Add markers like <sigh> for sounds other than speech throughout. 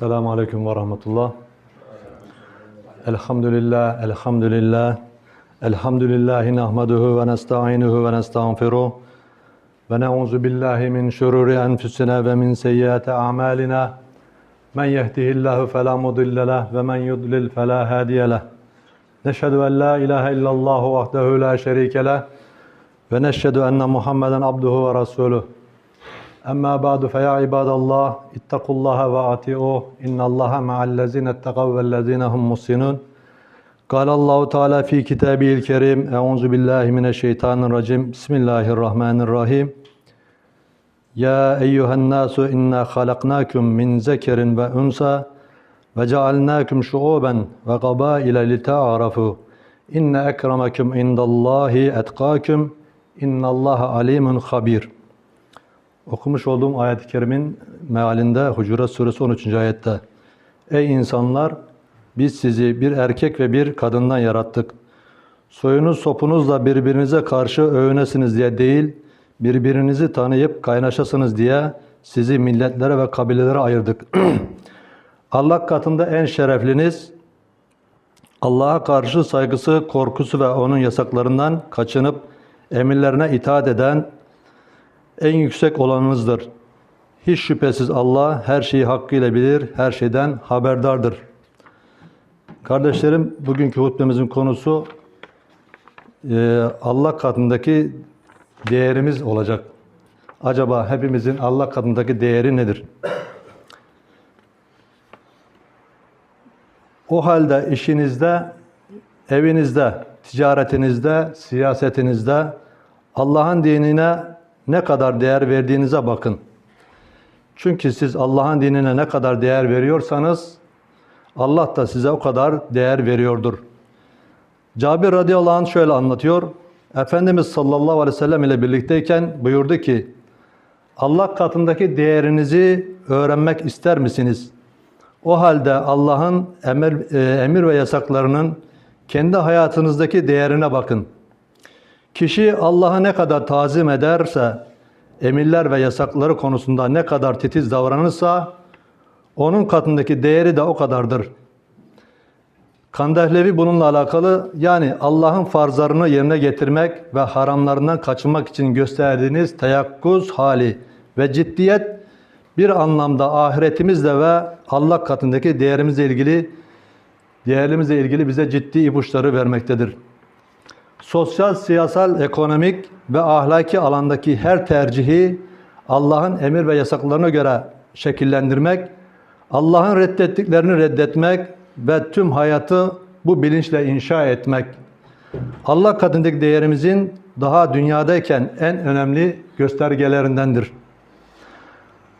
Selamun Aleyküm ve Rahmetullah. Elhamdülillah, elhamdülillah. Elhamdülillahi nahmaduhu ve nesta'inuhu ve nestağfiruh. Ve ne'uzu billahi min şururi enfusina ve min seyyiati a'malina. Men yehdihillahu fela mudille ve men yudlil fela hadiye leh. Neşhedü en la ilahe illallah vahdehu la şerike. Ve neşhedü enne Muhammeden abduhu ve resuluh. Amma ba'du fe ya ibadallah ittakullaha ve ati'u innallaha ma'allezine ettekav vellezine hum musinun. Kalallahu Teala fi kitabil kerim Euzu billahi mineşşeytanirracim. Bismillahirrahmanirrahim. Ya eyyuhen nasu inna halaknakum min zekerin ve unsa ve cealnakum şuuben ve kabaile litaarafu. İnne ekremekum indallahi etkakum. İnnallaha alimun habir.'' Okumuş olduğum ayet-i kerimin mealinde Hucurat Suresi 13. ayette Ey insanlar! Biz sizi bir erkek ve bir kadından yarattık. Soyunuz sopunuzla birbirinize karşı övünesiniz diye değil, birbirinizi tanıyıp kaynaşasınız diye sizi milletlere ve kabilelere ayırdık. <clears throat> Allah katında en şerefliniz, Allah'a karşı saygısı, korkusu ve onun yasaklarından kaçınıp emirlerine itaat eden en yüksek olanınızdır. Hiç şüphesiz Allah her şeyi hakkıyla bilir, her şeyden haberdardır. Kardeşlerim, bugünkü hutbemizin konusu e, Allah katındaki değerimiz olacak. Acaba hepimizin Allah katındaki değeri nedir? O halde işinizde, evinizde, ticaretinizde, siyasetinizde Allah'ın dinine ne kadar değer verdiğinize bakın. Çünkü siz Allah'ın dinine ne kadar değer veriyorsanız Allah da size o kadar değer veriyordur. Cabir radıyallahu anh şöyle anlatıyor. Efendimiz sallallahu aleyhi ve sellem ile birlikteyken buyurdu ki Allah katındaki değerinizi öğrenmek ister misiniz? O halde Allah'ın emir, e, emir ve yasaklarının kendi hayatınızdaki değerine bakın. Kişi Allah'ı ne kadar tazim ederse, emirler ve yasakları konusunda ne kadar titiz davranırsa, onun katındaki değeri de o kadardır. Kandehlevi bununla alakalı yani Allah'ın farzlarını yerine getirmek ve haramlarından kaçınmak için gösterdiğiniz teyakkuz hali ve ciddiyet bir anlamda ahiretimizle ve Allah katındaki değerimizle ilgili değerlimizle ilgili bize ciddi ipuçları vermektedir. Sosyal, siyasal, ekonomik ve ahlaki alandaki her tercihi Allah'ın emir ve yasaklarına göre şekillendirmek, Allah'ın reddettiklerini reddetmek ve tüm hayatı bu bilinçle inşa etmek. Allah katındaki değerimizin daha dünyadayken en önemli göstergelerindendir.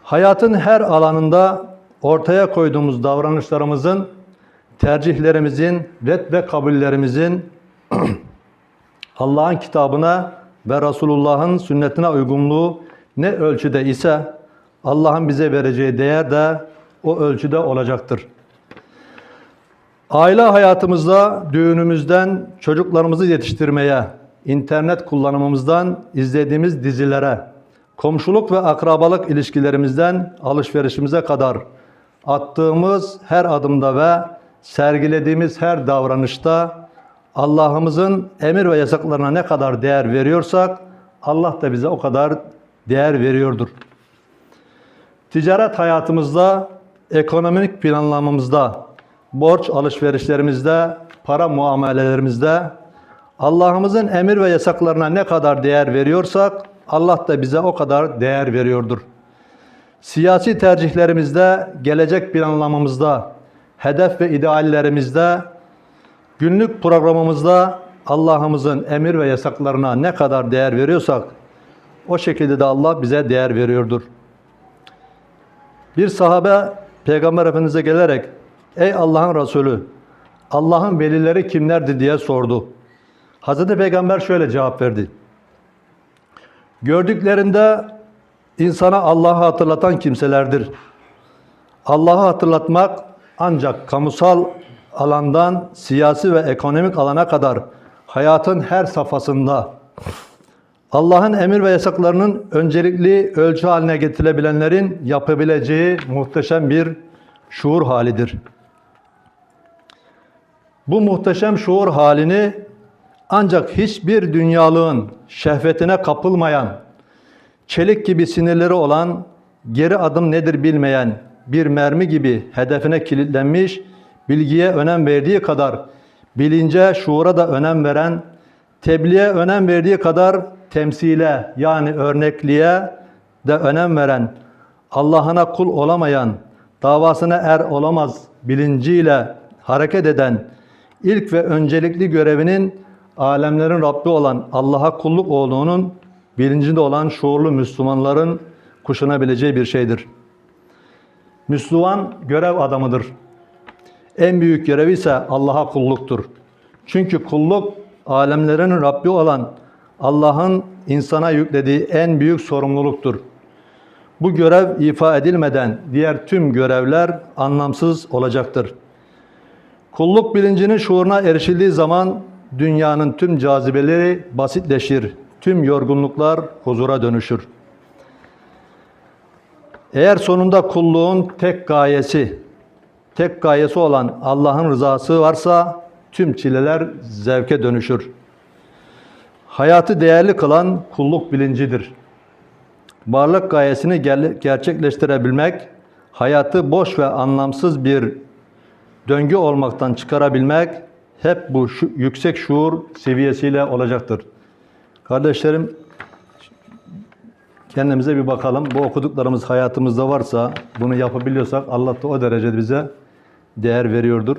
Hayatın her alanında ortaya koyduğumuz davranışlarımızın, tercihlerimizin, red ve kabullerimizin <clears throat> Allah'ın kitabına ve Resulullah'ın sünnetine uygunluğu ne ölçüde ise Allah'ın bize vereceği değer de o ölçüde olacaktır. Aile hayatımızda, düğünümüzden, çocuklarımızı yetiştirmeye, internet kullanımımızdan izlediğimiz dizilere, komşuluk ve akrabalık ilişkilerimizden alışverişimize kadar attığımız her adımda ve sergilediğimiz her davranışta Allah'ımızın emir ve yasaklarına ne kadar değer veriyorsak Allah da bize o kadar değer veriyordur. Ticaret hayatımızda, ekonomik planlamamızda, borç alışverişlerimizde, para muamelelerimizde Allah'ımızın emir ve yasaklarına ne kadar değer veriyorsak Allah da bize o kadar değer veriyordur. Siyasi tercihlerimizde, gelecek planlamamızda, hedef ve ideallerimizde, günlük programımızda Allah'ımızın emir ve yasaklarına ne kadar değer veriyorsak o şekilde de Allah bize değer veriyordur. Bir sahabe Peygamber Efendimiz'e gelerek Ey Allah'ın Resulü Allah'ın velileri kimlerdi diye sordu. Hazreti Peygamber şöyle cevap verdi. Gördüklerinde insana Allah'ı hatırlatan kimselerdir. Allah'ı hatırlatmak ancak kamusal alandan siyasi ve ekonomik alana kadar hayatın her safhasında Allah'ın emir ve yasaklarının öncelikli ölçü haline getirilebilenlerin yapabileceği muhteşem bir şuur halidir. Bu muhteşem şuur halini ancak hiçbir dünyalığın şehvetine kapılmayan, çelik gibi sinirleri olan, geri adım nedir bilmeyen, bir mermi gibi hedefine kilitlenmiş, bilgiye önem verdiği kadar bilince, şuura da önem veren, tebliğe önem verdiği kadar temsile yani örnekliğe de önem veren, Allah'ına kul olamayan, davasına er olamaz bilinciyle hareket eden, ilk ve öncelikli görevinin alemlerin Rabbi olan Allah'a kulluk olduğunun bilincinde olan şuurlu Müslümanların kuşanabileceği bir şeydir. Müslüman görev adamıdır. En büyük görevi ise Allah'a kulluktur. Çünkü kulluk alemlerin Rabbi olan Allah'ın insana yüklediği en büyük sorumluluktur. Bu görev ifa edilmeden diğer tüm görevler anlamsız olacaktır. Kulluk bilincinin şuuruna erişildiği zaman dünyanın tüm cazibeleri basitleşir, tüm yorgunluklar huzura dönüşür. Eğer sonunda kulluğun tek gayesi, tek gayesi olan Allah'ın rızası varsa tüm çileler zevke dönüşür. Hayatı değerli kılan kulluk bilincidir. Varlık gayesini ger- gerçekleştirebilmek, hayatı boş ve anlamsız bir döngü olmaktan çıkarabilmek hep bu şu, yüksek şuur seviyesiyle olacaktır. Kardeşlerim kendimize bir bakalım. Bu okuduklarımız hayatımızda varsa, bunu yapabiliyorsak Allah da o derece bize değer veriyordur.